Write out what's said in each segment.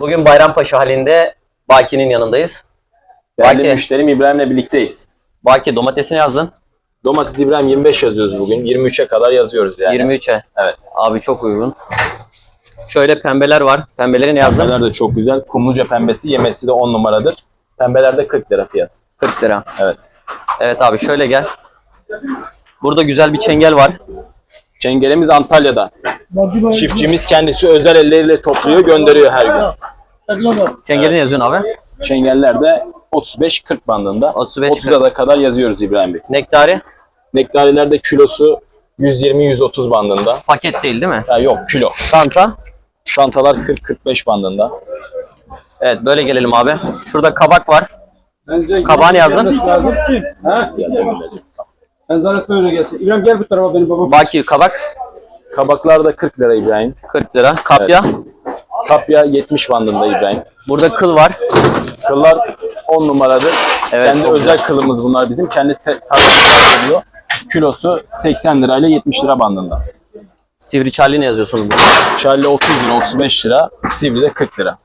Bugün Bayrampaşa halinde Baki'nin yanındayız. Değerli Baki. müşterim İbrahim'le birlikteyiz. Baki domatesini yazdın. Domates İbrahim 25 yazıyoruz bugün. 23'e kadar yazıyoruz yani. 23'e. Evet. Abi çok uygun. Şöyle pembeler var. Pembelerini yazdın. Pembeler de çok güzel. Kumluca pembesi yemesi de 10 numaradır. Pembeler de 40 lira fiyat. 40 lira. Evet. Evet abi şöyle gel. Burada güzel bir çengel var. Çengelimiz Antalya'da. Çiftçimiz kendisi özel elleriyle topluyor, gönderiyor her gün. Çengelini yazıyorsun abi. Çengeller de 35-40 bandında. 35-40. 30'a da kadar yazıyoruz İbrahim Bey. Nektari Nektariler de kilosu 120-130 bandında. paket değil değil mi? Ha yok kilo. Santa. Çantalar 40-45 bandında. Evet böyle gelelim abi. Şurada kabak var. Kabağını yazdın. Lazım ki. Ha? Ben zannetme öyle gelsin. İbrahim gel bu tarafa benim babam. Baki kabak Kabaklar da 40 lira İbrahim. 40 lira. Kapya. Kapya 70 bandında İbrahim. Burada kıl var. Kıllar 10 numaradır. Evet, Kendi çok özel kılımız bunlar bizim. Kendi tarafından geliyor. Kilosu 80 lirayla 70 lira bandında. Sivri charlie ne yazıyorsunuz burada? Charlie 30 lira, 35 lira. Sivri de 40 lira.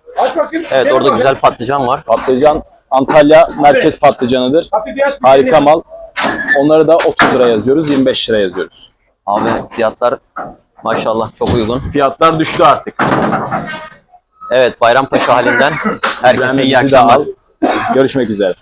Evet orada güzel patlıcan var. Patlıcan Antalya merkez patlıcanıdır. Harika mal. Onları da 30 lira yazıyoruz, 25 lira yazıyoruz. Abi fiyatlar maşallah çok uygun. Fiyatlar düştü artık. Evet Bayrampaşa halinden herkese iyi akşamlar. Görüşmek üzere.